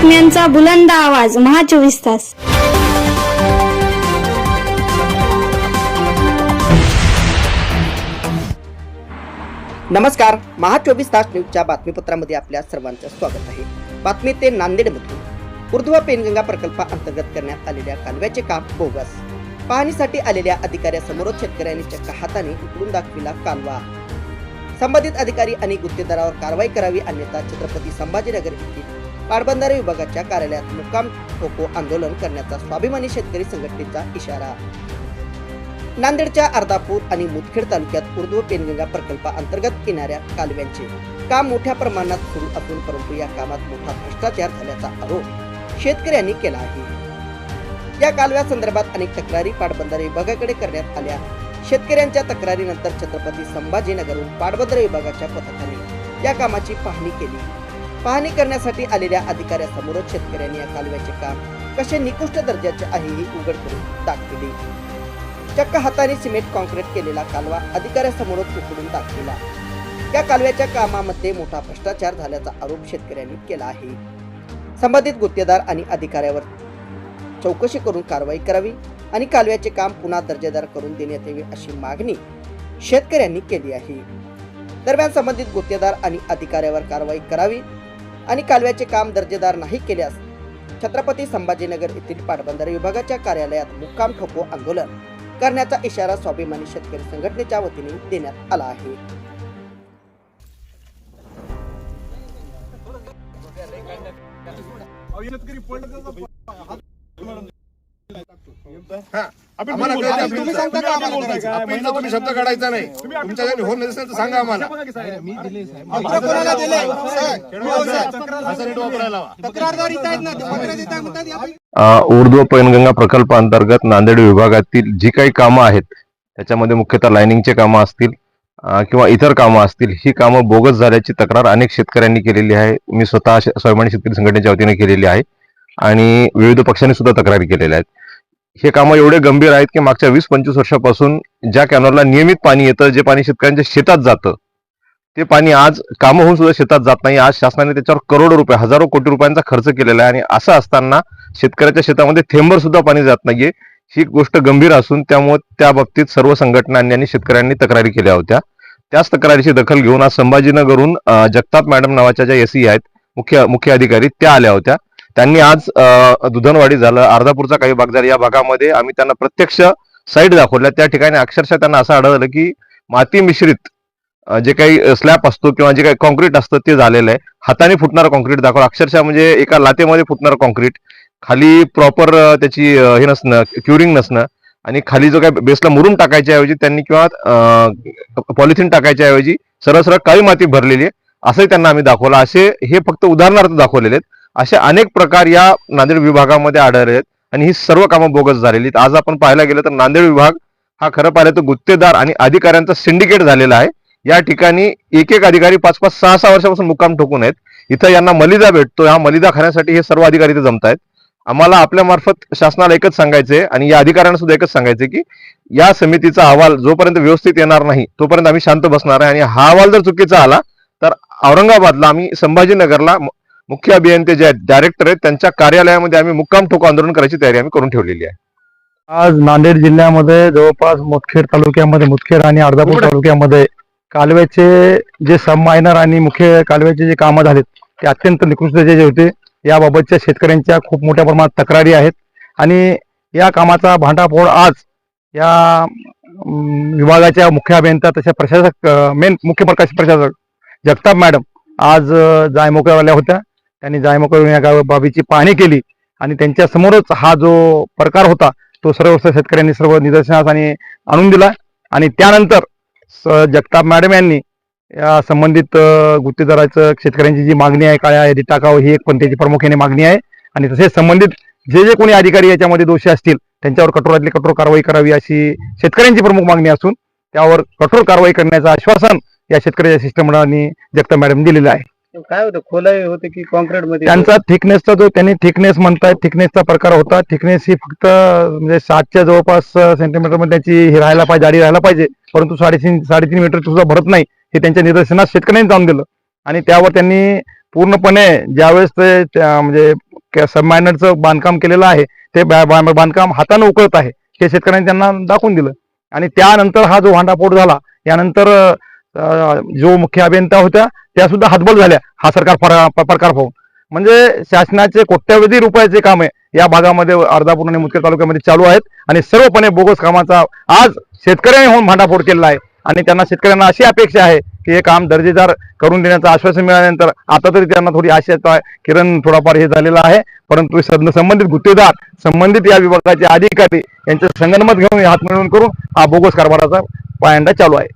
बातम्यांचा बुलंद आवाज महा चोवीस तास. नमस्कार महा चोवीस तास न्यूजच्या बातमीपत्रामध्ये आपल्या सर्वांचं स्वागत आहे. बातमी ते नांदेडमधून. ऊर्ध्व पेनगंगा प्रकल्पाअंतर्गत करण्यात आलेल्या कालव्याचे काम बोगस. पाहणीसाठी आलेल्या अधिकाऱ्यासमोरच शेतकऱ्यांनी चक्क हाताने उकळून दाखविला कालवा. संबंधित अधिकारी आणि गुत्तेदारावर कारवाई करावी अन्यथा छत्रपती संभाजीनगर येथील पाटबंधारे विभागाच्या कार्यालयात मुक्काम ठोको आंदोलन करण्याचा स्वाभिमानी शेतकरी संघटनेचा इशारा. नांदेडच्या अर्धापूर आणि मुदखेड तालुक्यात उर्ध्व पेनगंगा प्रकल्पाअंतर्गत येणाऱ्या कालव्यांचे काम मोठ्या प्रमाणात सुरू असून परंतु या कामात मोठा भ्रष्टाचार झाल्याचा आरोप शेतकऱ्यांनी केला आहे. या कालव्या संदर्भात अनेक तक्रारी पाटबंधारे विभागाकडे करण्यात आल्या. शेतकऱ्यांच्या तक्रारीनंतर छत्रपती संभाजीनगरहून पाटबंधारे विभागाच्या पथकाने या कामाची पाहणी केली. पाहणी करण्यासाठी आलेल्या अधिकाऱ्यासमोरच शेतकऱ्यांनी या कालव्याचे काम कसे निकृष्ट दर्जाचे आहे हे उघड करून दाखविले चक्क हाताने सिमेंट कॉन्क्रीट केलेला कालवा अधिकाऱ्यासमोरच उकडून दाखविला या कालव्याच्या कामामध्ये मोठा भ्रष्टाचार झाल्याचा आरोप शेतकऱ्यांनी केला आहे. संबंधित गुत्तेदार आणि अधिकाऱ्यावर चौकशी करून कारवाई करावी आणि कालव्याचे काम पुन्हा दर्जेदार करून देण्यात यावे अशी मागणी शेतकऱ्यांनी केली आहे. दरम्यान संबंधित गुत्तेदार आणि अधिकाऱ्यावर कारवाई करावी आणि कालव्याचे काम दर्जेदार नाही केल्यास छत्रपती संभाजीनगर येथील पाटबंधारे विभागाच्या कार्यालयात मुक्काम ठोको आंदोलन करण्याचा इशारा स्वाभिमानी शेतकरी संघटनेच्या वतीने देण्यात आला आहे. आम्हाला कळतं, तुम्ही सांगता का आम्हाला करायचं? आपण इथं तुम्ही शब्द काढायचा नाही. तुमच्या होत नसेल तर सांगा आम्हाला. पत्र कोणाला दिले असं नीट वापरायला लावा. तक्रारदार इथं आहेत ना ते पत्र देत आहे म्हणतात आपण अ, ऊर्ध्व पैनगंगा प्रकल्पाअंतर्गत नांदेड विभागातील जी काही कामं आहेत त्याच्यामध्ये मुख्यतः लाईनिंगचे कामं असतील अ, किंवा इतर कामं असतील ही कामं बोगस झाल्याची तक्रार अनेक शेतकऱ्यांनी केलेली आहे. मी स्वतः श- स्वाभिमानी शेतकरी संघटनेच्या वतीने केलेली आहे. आणि विविध पक्षांनी सुद्धा तक्रारी केलेल्या आहेत. हे कामं एवढे गंभीर आहेत की मागच्या वीस पंचवीस वर्षापासून ज्या कॅनॉलला नियमित पाणी येतं जे पाणी शेतकऱ्यांच्या शेतात जातं ते पाणी आज कामं होऊन सुद्धा शेतात जात नाही. आज शासनाने त्याच्यावर करोडो रुपये हजारो कोटी रुपयांचा खर्च केलेला आहे आणि असं असताना शेतकऱ्याच्या शेतामध्ये थेंबर सुद्धा पाणी जात नाहीये. ही गोष्ट गंभीर असून त्यामुळे त्या बाबतीत सर्व संघटनांनी आणि शेतकऱ्यांनी तक्रारी केल्या होत्या. त्याच तक्रारीची दखल घेऊन आज संभाजीनगरहून जगताप मॅडम नावाच्या ज्या एसई आहेत मुख्य मुख्य अधिकारी त्या आल्या होत्या. त्यांनी आज दुधनवाडी झालं अर्धापूरचा काही भाग झाला. या भागामध्ये आम्ही त्यांना प्रत्यक्ष साईट दाखवल्या. त्या ठिकाणी अक्षरशः त्यांना असं आढळलं की माती मिश्रित जे काही स्लॅब असतो किंवा जे काही कॉन्क्रीट असतं ते झालेलं आहे. हाताने फुटणारं कॉन्क्रीट दाखवलं. अक्षरशः म्हणजे एका लातेमध्ये फुटणारं कॉन्क्रीट खाली प्रॉपर त्याची हे नसणं क्युरिंग नसणं. आणि खाली जो काही बेसला मुरून टाकायच्या ऐवजी त्यांनी किंवा पॉलिथिन टाकायच्या ऐवजी सरळ सरळ काळी माती भरलेली आहे. असंही त्यांना आम्ही दाखवलं. असे हे फक्त उदाहरणार्थ दाखवलेले आहेत. असे अनेक प्रकार या नांदेड विभागामध्ये आढळले आहेत आणि ही सर्व कामं बोगस झालेली आहेत. आज आपण पाहायला गेलं तर नांदेड विभाग हा खरं पाहिलं तर गुत्तेदार आणि अधिकाऱ्यांचा सिंडिकेट झालेला आहे. या ठिकाणी एक एक अधिकारी पाच पाच सहा सहा वर्षापासून मुक्काम ठोकून आहेत. इथं यांना मलिदा भेटतो. हा मलिदा खाण्यासाठी हे सर्व अधिकारी इथे जमत आहेत आम्हाला आपल्या मार्फत शासनाला एकच सांगायचंय आणि या अधिकाऱ्यांना सुद्धा एकच सांगायचंय की या समितीचा अहवाल जोपर्यंत व्यवस्थित येणार नाही तोपर्यंत आम्ही शांत बसणार आहे. आणि हा अहवाल जर चुकीचा आला तर औरंगाबादला आम्ही संभाजीनगरला मुख्य अभियंते जे डायरेक्टर आहेत त्यांच्या कार्यालयामध्ये आम्ही मुक्काम ठोको आंदोलन करायची तयारी आम्ही करून ठेवलेली आहे. आज नांदेड जिल्ह्यामध्ये जवळपास मुदखेड तालुक्यामध्ये मुदखेड आणि अर्धापूर तालुक्यामध्ये कालव्याचे जे सब मायनर आणि मुख्य कालव्याचे जे कामं झालेत ते अत्यंत निकृष्ट जे होते याबाबतच्या शेतकऱ्यांच्या खूप मोठ्या प्रमाणात तक्रारी आहेत. आणि या कामाचा भांडाफोड आज या विभागाच्या मुख्य अभियंता तशा प्रशासक मेन मुख्य प्रकाश प्रशासक जगताप मॅडम आज अं, जायमोकळ्या होत्या. त्यांनी जायमोकळ्या या गाव बाबीची पाहणी केली आणि त्यांच्या समोरच हा जो प्रकार होता तो सर्व शेतकऱ्यांनी सर्व निदर्शनास आणि आणून दिला. आणि त्यानंतर स- जगताप मॅडम यांनी या संबंधित गुत्तेदाराचं शेतकऱ्यांची जी मागणी आहे काळ्या यादी टाकावं ही एक पण त्याची प्रामुख्याने मागणी आहे. आणि तसेच संबंधित जे जे कोणी अधिकारी याच्यामध्ये दोषी असतील त्यांच्यावर कठोरातली कठोर कारवाई करावी अशी शेतकऱ्यांची प्रमुख मागणी असून त्यावर कठोर कारवाई करण्याचं आश्वासन या शेतकऱ्याच्या शिष्टमंडळाने जगताप मॅडम दिलेलं आहे. काय होतं खोलाई होते की कॉन्क्रीटमध्ये त्यांचा थिकनेसचा जो त्यांनी थिकनेस म्हणताय थिकनेसचा प्रकार होता. थिकनेस ही फक्त म्हणजे सातच्या जवळपास सेंटीमीटरमध्ये त्याची हे राहायला पाहिजे जाडी राहायला पाहिजे. परंतु साडेतीन साडेतीन मीटर सुद्धा भरत नाही. हे त्यांच्या निदर्शनात शेतकऱ्यांनी जाऊन दिलं. आणि त्यावर त्यांनी पूर्णपणे ज्यावेळेस ते त्या म्हणजे सबमायनरचं बांधकाम केलेलं आहे ते बांधकाम हातानं उकळत आहे हे शेतकऱ्यांनी त्यांना दाखवून दिलं. आणि त्यानंतर हा जो भांडाफोड झाला यानंतर जो मुख्य अभियंता होत्या त्या सुद्धा हातबल झाल्या. हा सरकार प्रकार पाहून म्हणजे शासनाचे कोट्यवधी रुपयाचे काम आहे या भागामध्ये अर्धापूर आणि मुदखेड तालुक्यामध्ये चालू आहेत. आणि सर्वपणे बोगस कामाचा आज शेतकऱ्यांनी होऊन भांडाफोड केलेला आहे. आणि त्यांना शेतकऱ्यांना अशी अपेक्षा आहे की हे काम दर्जेदार करून देण्याचं आश्वासन मिळाल्यानंतर आता तरी त्यांना थोडी आशा किरण थोडाफार हे झालेला आहे. परंतु संबंधित गुत्तेदार संबंधित या विभागाचे अधिकारी यांचं संगनमत घेऊन हात मिळवून करून हा बोगस कारभाराचा पायंडा चालू आहे.